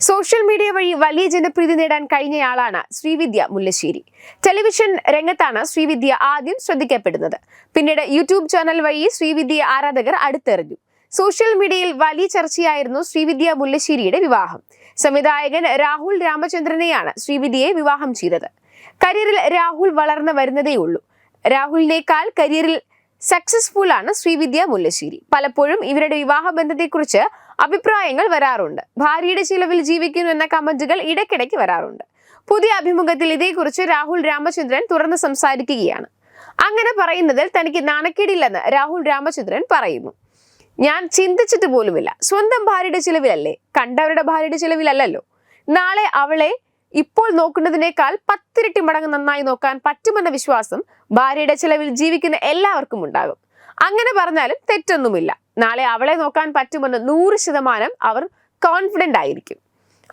Social media വഴി വലിയ ജനപ്രീതി നേടാൻ കഴിഞ്ഞയാളാണ് ശ്രീവിദ്യ മുല്ലശ്ശേരി. ടെലിവിഷൻ രംഗത്താണ് ശ്രീവിദ്യ ആദ്യം ശ്രദ്ധിക്കപ്പെടുന്നത്. പിന്നീട് യൂട്യൂബ് ചാനൽ വഴി ശ്രീവിദ്യ ആരാധകർ അടുത്തെറിഞ്ഞു. സോഷ്യൽ മീഡിയയിൽ വലിയ ചർച്ചയായിരുന്നു ശ്രീവിദ്യ മുല്ലശ്ശേരിയുടെ വിവാഹം. സംവിധായകൻ രാഹുൽ രാമചന്ദ്രനെയാണ് ശ്രീവിദ്യയെ വിവാഹം ചെയ്തത്. കരിയറിൽ രാഹുൽ വളർന്നു വരുന്നതേയുള്ളൂ രാഹുലിനേക്കാൾ കരിയറിൽ സക്സസ്ഫുൾ ആണ് ശ്രീവിദ്യ മുല്ലശ്ശേരി. പലപ്പോഴും ഇവരുടെ വിവാഹ ബന്ധത്തെക്കുറിച്ച് അഭിപ്രായങ്ങൾ വരാറുണ്ട്. ഭാര്യയുടെ ചിലവിൽ ജീവിക്കുന്നു എന്ന കമന്റുകൾ ഇടയ്ക്കിടയ്ക്ക് വരാറുണ്ട്. പുതിയ അഭിമുഖത്തിൽ ഇതേക്കുറിച്ച് രാഹുൽ രാമചന്ദ്രൻ തുറന്ന് സംസാരിക്കുകയാണ്. അങ്ങനെ പറയുന്നതിൽ തനിക്ക് നാണക്കേടില്ലെന്ന് രാഹുൽ രാമചന്ദ്രൻ പറയുന്നു. ഞാൻ ചിന്തിച്ചിട്ട് പോലുമില്ല. സ്വന്തം ഭാര്യയുടെ ചിലവിലല്ലേ? കണ്ടവരുടെ ഭാര്യയുടെ ചിലവിലല്ലല്ലോ. നാളെ അവളെ ഇപ്പോൾ നോക്കുന്നതിനേക്കാൾ പത്തിരട്ടി മടങ്ങ് നന്നായി നോക്കാൻ പറ്റുമെന്ന വിശ്വാസം ഭാര്യയുടെ ചിലവിൽ ജീവിക്കുന്ന എല്ലാവർക്കും ഉണ്ടാകും. അങ്ങനെ പറഞ്ഞാലും തെറ്റൊന്നുമില്ല. നാളെ അവളെ നോക്കാൻ പറ്റുമെന്ന് നൂറ് ശതമാനം അവർ കോൺഫിഡന്റ് ആയിരിക്കും.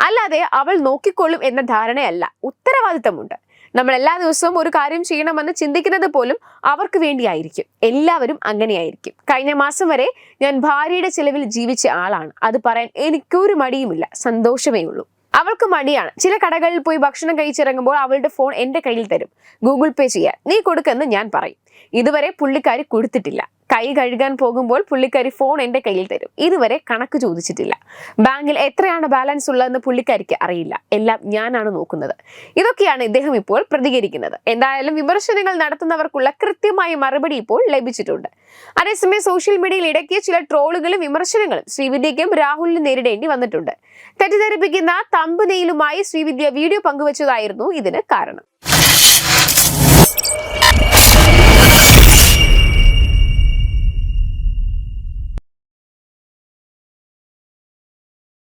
അല്ലാതെ അവൾ നോക്കിക്കൊള്ളും എന്ന ധാരണയല്ല. ഉത്തരവാദിത്തമുണ്ട്. നമ്മൾ എല്ലാ ദിവസവും ഒരു കാര്യം ചെയ്യണമെന്ന് ചിന്തിക്കുന്നത് പോലും അവർക്ക് വേണ്ടിയായിരിക്കും. എല്ലാവരും അങ്ങനെയായിരിക്കും. കഴിഞ്ഞ മാസം വരെ ഞാൻ ഭാര്യയുടെ ചിലവിൽ ജീവിച്ച ആളാണ്. അത് പറയാൻ എനിക്കൊരു മടിയുമില്ല. സന്തോഷമേ ഉള്ളൂ. അവൾക്ക് മടിയാണ്. ചില കടകളിൽ പോയി ഭക്ഷണം കഴിച്ചിറങ്ങുമ്പോൾ അവളുടെ ഫോൺ എന്റെ കയ്യിൽ തരും. ഗൂഗിൾ പേ ചെയ്യാൻ. നീ കൊടുക്കെന്ന് ഞാൻ പറയും. ഇതുവരെ പുള്ളിക്കാരി കൊടുത്തിട്ടില്ല. കൈ കഴുകാൻ പോകുമ്പോൾ പുള്ളിക്കാരി ഫോൺ എന്റെ കയ്യിൽ തരും. ഇതുവരെ കണക്ക് ചോദിച്ചിട്ടില്ല. ബാങ്കിൽ എത്രയാണ് ബാലൻസ് ഉള്ളതെന്ന് പുള്ളിക്കാരിക്ക് അറിയില്ല. എല്ലാം ഞാനാണ് നോക്കുന്നത്. ഇതൊക്കെയാണ് ഇദ്ദേഹം ഇപ്പോൾ പ്രതികരിക്കുന്നത്. എന്തായാലും വിമർശനങ്ങൾ നടത്തുന്നവർക്കുള്ള കൃത്യമായ മറുപടി ഇപ്പോൾ ലഭിച്ചിട്ടുണ്ട്. അതേസമയം സോഷ്യൽ മീഡിയയിൽ ഇടയ്ക്ക് ചില ട്രോളുകളും വിമർശനങ്ങളും ശ്രീവിദ്യയ്ക്കും രാഹുലിനും നേരിടേണ്ടി വന്നിട്ടുണ്ട്. തെറ്റിദ്ധരിപ്പിക്കുന്ന തമ്പുനെയിലുമായി ശ്രീവിദ്യ വീഡിയോ പങ്കുവച്ചതായിരുന്നു ഇതിന് കാരണം.